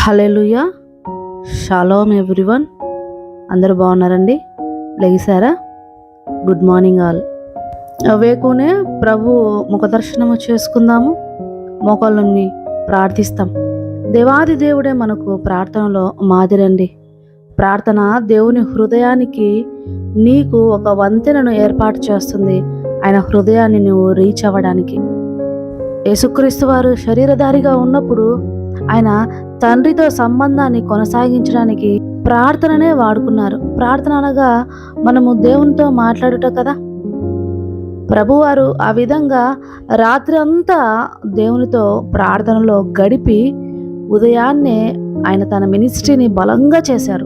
Hallelujah shalom everyone. అందరూ బాగున్నారండి? లెగిసారా గుడ్ మార్నింగ్ ఆల్. వేకునే ప్రభు ముఖదర్శనము చేసుకుందాము. మోకాళ్ళని ప్రార్థిస్తాం. దేవాది దేవుడే మనకు ప్రార్థనలో మాదిరండి. ప్రార్థన దేవుని హృదయానికి నీకు ఒక వంతెనను ఏర్పాటు చేస్తుంది. ఆయన హృదయాన్ని నువ్వు రీచ్ అవ్వడానికి యేసుక్రీస్తు వారు శరీరధారిగా ఉన్నప్పుడు ఆయన తండ్రితో సంబంధాన్ని కొనసాగించడానికి ప్రార్థననే వాడుకున్నారు. ప్రార్థన అనగా మనము దేవునితో మాట్లాడుట కదా. ప్రభువారు ఆ విధంగా రాత్రి అంతా దేవునితో ప్రార్థనలో గడిపి ఉదయాన్నే ఆయన తన మినిస్ట్రీని బలంగా చేశారు.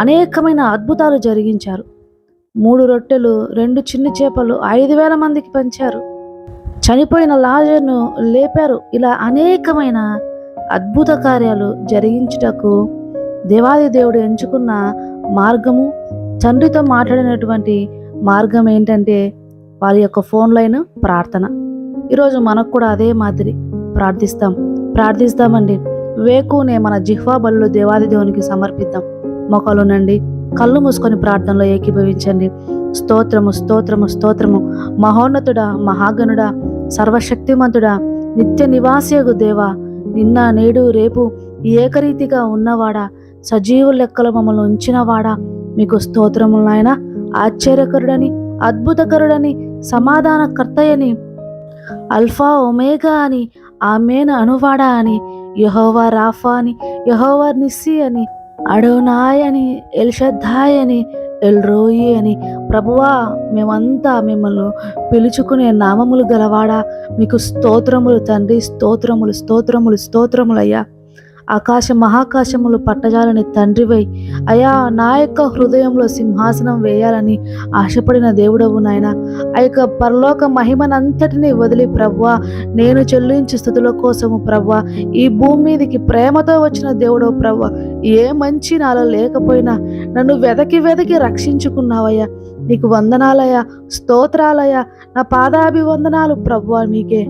అనేకమైన అద్భుతాలు జరిగించారు. మూడు రొట్టెలు రెండు చిన్ని చేపలు ఐదు వేల మందికి పంచారు. చనిపోయిన లాజర్ను లేపారు. ఇలా అనేకమైన అద్భుత కార్యాలు జరిగించుటకు దేవాది దేవుడు ఎంచుకున్న మార్గము తండ్రితో మాట్లాడినటువంటి మార్గం ఏంటంటే వారి యొక్క ఫోన్ లైన్ ప్రార్థన. ఈరోజు మనకు కూడా అదే మాదిరి ప్రార్థిస్తాం. ప్రార్థిస్తామండి. వేకునే మన జిహ్వా బలు దేవాది దేవునికి సమర్పిద్దాం. మొక్కలునండి కళ్ళు మూసుకొని ప్రార్థనలో ఏకీభవించండి. స్తోత్రము స్తోత్రము స్తోత్రము. మహోన్నతుడా మహాగణుడా సర్వశక్తిమంతుడా నిత్య నివాసియగు దేవా నిన్న నేడు రేపు ఏకరీతిగా ఉన్నవాడా? సజీవు లెక్కలు మమ్మల్ని ఉంచినవాడా? మీకు స్తోత్రములు నాయన. ఆశ్చర్యకరుడని అద్భుతకరుడని సమాధానకర్తయని అల్ఫా ఒమేగా అని ఆమెన అనువాడా అని యహోవా రాఫా అని యహోవా నిస్సి అని అడోనాయ్ అని ఎల్షద్దాయ్ అని ఎల్రోయి అని ప్రభువా మేమంతా మిమ్మల్ని పిలుచుకునే నామములు గలవాడా? మీకు స్తోత్రములు తండ్రి స్తోత్రములు స్తోత్రములు స్తోత్రములయ్యా ఆకాశ మహాకాశములు పట్టజాలని తండ్రివై. అయా నా యొక్క హృదయంలో సింహాసనం వేయాలని ఆశపడిన దేవుడవు నాయన. ఆ యొక్క పరలోక మహిమనంతటిని వదిలి ప్రవ్వా నేను చెల్లించే స్థుతుల కోసము ప్రవ్వా ఈ భూమి మీదకి ప్రేమతో వచ్చిన దేవుడవు ప్రవ్వా ఏ మంచి నాలో లేకపోయినా నన్ను వెదకి వెదకి రక్షించుకున్నావయ్యా. నీకు వందనాలయ స్తోత్రాలయ నా పాదాభివందనాలు ప్రవ్వా మీకే.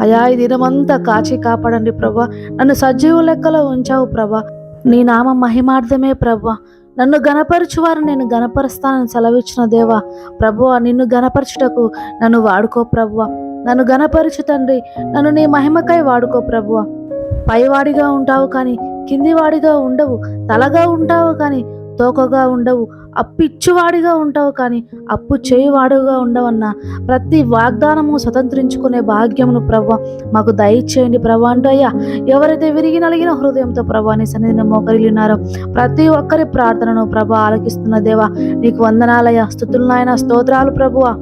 అయా ఈ దినమంతా కాచి కాపాడండి ప్రభా. నన్ను సజీవ లెక్కలో ఉంచావు ప్రభా. నీ నామ మహిమార్థమే ప్రభా. నన్ను గనపరచువారు నేను గనపరుస్తానని సెలవిచ్చిన దేవా. ప్రభువ నిన్ను గనపరచుటకు నన్ను వాడుకో ప్రభువ నన్ను గనపరచు తండ్రి నన్ను నీ మహిమకై వాడుకో ప్రభువ పైవాడిగా ఉంటావు కానీ కిందివాడిగా ఉండవు తలగా ఉంటావు కానీ తోకగా ఉండవు. అప్పిచ్చువాడిగా ఉంటావు కానీ అప్పు చేయువాడుగా ఉండవన్న ప్రతి వాగ్దానము స్వతంత్రించుకునే భాగ్యమును ప్రభా మాకు దయచేయండి ప్రభా అంటూ అయ్యా ఎవరైతే విరిగి నలిగిన హృదయంతో ప్రభా నీ సన్నిధిని మోకరిల్లున్నారో ప్రతి ఒక్కరి ప్రార్థనను ప్రభా ఆలకిస్తున్న దేవా నీకు వందనాలయ స్థుతులు నాయన స్తోత్రాలు ప్రభువా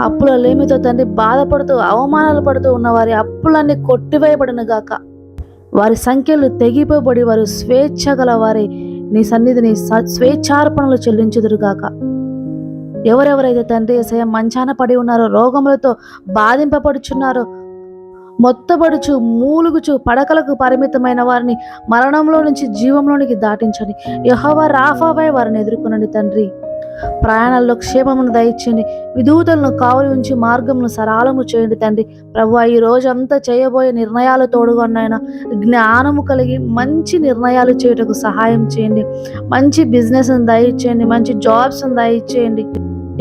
అప్పుల లేమితో తండ్రి బాధపడుతూ అవమానాలు పడుతూ ఉన్న వారి అప్పులన్నీ కొట్టివేయబడిన గాక వారి సంఖ్యలు తెగిపోబడి వారు స్వేచ్ఛ గల వారి నీ సన్నిధిని స్వేచ్ఛార్పణలు చెల్లించుదురుగాక. ఎవరెవరైతే తండ్రి ఏసయ మంచాన పడి ఉన్నారో రోగములతో బాధింపబడుచున్నారో మొత్తబడుచు మూలుగుచు పడకలకు పరిమితమైన వారిని మరణంలో నుంచి జీవంలోనికి దాటించండి. యహోవా రాఫావై వారిని ఎదుర్కొనండి తండ్రి. ప్రయాణాల్లో క్షేమమును దయచేయండి. విధూతలను కావలి ఉంచి మార్గమును సరాలము చేయండి తండ్రి. ప్రభు ఈ రోజంతా చేయబోయే నిర్ణయాలు తోడుగా నాయన జ్ఞానము కలిగి మంచి నిర్ణయాలు చేయుటకు సహాయం చేయండి. మంచి బిజినెస్ దయచేయండి మంచి జాబ్స్ దయచేయండి.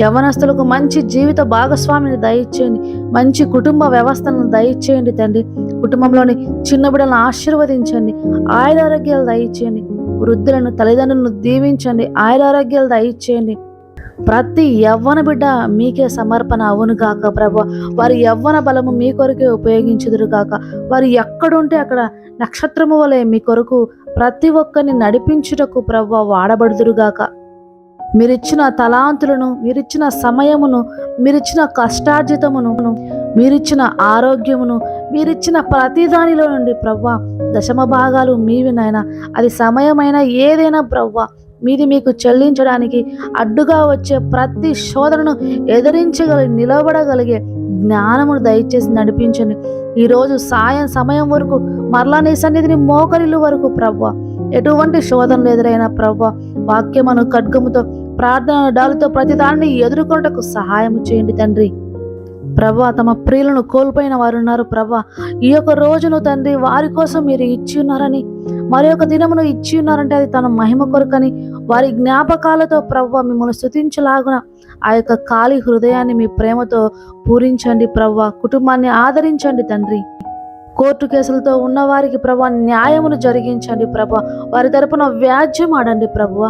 యవనస్తులకు మంచి జీవిత భాగస్వామిని దయచేయండి. మంచి కుటుంబ వ్యవస్థను దయచేయండి తండ్రి. కుటుంబంలోని చిన్న బిడ్డలను ఆశీర్వదించండి ఆయురారోగ్యాలు దయచేయండి. వృద్ధులను తల్లిదండ్రులను దీవించండి ఆయురారోగ్యాలు దయచేయండి. ప్రతి యవ్వన బిడ్డ మీకే సమర్పణ అవును కాక ప్రభు. వారి యవ్వన బలము మీ కొరకే ఉపయోగించుదురు కాక వారు ఎక్కడుంటే అక్కడ నక్షత్రము వలె మీ కొరకు ప్రతి ఒక్కరిని నడిపించుటకు ప్రభు వాడబడుదురుగాక మీరిచ్చిన తలాంతులను మీరిచ్చిన సమయమును మీరిచ్చిన కష్టార్జితమును మీరిచ్చిన ఆరోగ్యమును మీరిచ్చిన ప్రతి దానిలో నుండి ప్రవ్వా దశమ భాగాలు మీవి నాయన. అది సమయమైన ఏదైనా ప్రవ్వా మీది మీకు చెల్లించడానికి అడ్డుగా వచ్చే ప్రతి శోధనను ఎదిరించగలిగి నిలబడగలిగే జ్ఞానమును దయచేసి నడిపించండి. ఈరోజు సాయం సమయం వరకు మరలా నీ సన్నిధిని మోకరిల్లు వరకు ప్రవ్వా. ఎటువంటి శోధనలు ఎదురైనా ప్రవ్వా వాక్యమును ఖడ్గముతో ప్రార్థన డాలుతో ప్రతి దానిని ఎదుర్కొనటకు సహాయం చేయండి తండ్రి. ప్రభా తమ ప్రియులను కోల్పోయిన వారు ఉన్నారు ప్రభా ఈ యొక్క రోజును తండ్రి వారి కోసం మీరు ఇచ్చి ఉన్నారని మరి ఒక దినమును ఇచ్చి ఉన్నారంటే అది తన మహిమ కొరకని వారి జ్ఞాపకాలతో ప్రవ్వ మిమ్మల్ని స్థుతించలాగున ఆ యొక్క ఖాళీ హృదయాన్ని మీ ప్రేమతో పూరించండి ప్రవ్వ కుటుంబాన్ని ఆదరించండి తండ్రి. కోర్టు కేసులతో ఉన్నవారికి ప్రభా న్యాయమును జరిగించండి ప్రభా వారి తరపున వ్యాజ్యం ఆడండి ప్రభువ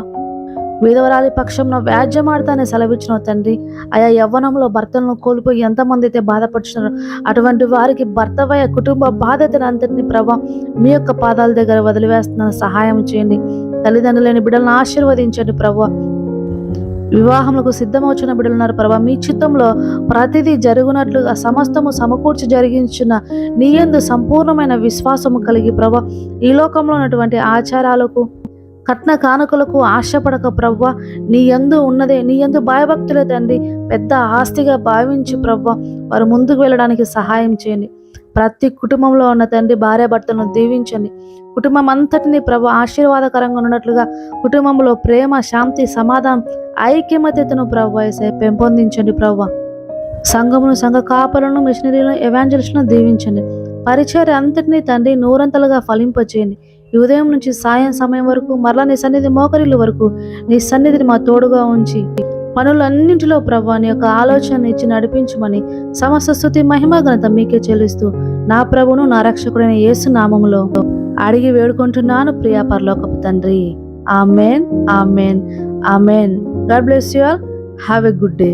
విధవరాలి పక్షంలో వ్యాజ్యం ఆడతానే సెలవిచ్చిన తండ్రి ఆయా యవ్వనంలో భర్తలను కోల్పోయి ఎంతమంది అయితే బాధపడుతున్నారు అటువంటి వారికి భర్తవయ కుటుంబ బాధ్యతలంతటిని ప్రభా మీ యొక్క పాదాల దగ్గర వదిలివేస్తున్న సహాయం చేయండి. తల్లిదండ్రులైన బిడ్డలను ఆశీర్వదించండి ప్రభా. వివాహములకు సిద్ధమవుచున్న బిడ్డలున్నారు ప్రభా. మీ చిత్తంలో ప్రతిదీ జరుగునట్లుగా సమస్తము సమకూర్చి జరిగించిన నీ యందు సంపూర్ణమైన విశ్వాసము కలిగి ప్రభా ఈ లోకంలో ఉన్నటువంటి ఆచారాలకు కట్న కానుకలకు ఆశపడక ప్రవ్వ. నీ యందు ఉన్నదే నీ యందు భయభక్తులే తండ్రి. పెద్ద ఆస్తిగా భావించి ప్రవ్వ. వారు ముందుకు వెళ్ళడానికి సహాయం చేయండి. ప్రతి కుటుంబంలో ఉన్న తండ్రి భార్యాభర్తలను దీవించండి. కుటుంబం అంతటిని ప్రభు ఆశీర్వాదకరంగా ఉన్నట్లుగా కుటుంబంలో ప్రేమ శాంతి సమాధానం ఐక్యమత్యతను ప్రభు పెంపొందించండి ప్రభు సంఘమును సంఘ కాపలను మిషనరీలను ఎవాంజలిస్ట్ను దీవించండి. పరిచయ అంతటినీ తండ్రి నూరంతలుగా ఫలింపచేయండి ఈ ఉదయం నుంచి సాయం సమయం వరకు మరలా నీ సన్నిధి మోకరిల్లు వరకు నీ సన్నిధిని మా తోడుగా ఉంచి పనులన్నింటిలో ప్రభా నీ యొక్క ఆలోచన ఇచ్చి నడిపించమని సమస్త స్థుతి మహిమ ఘనత మీకే చెల్లిస్తూ నా ప్రభును నా రక్షకుడైన యేసు నామములో అడిగి వేడుకుంటున్నాను ప్రియా పరలోకపు తండ్రి. Amen amen amen. God bless you all. Have a good day.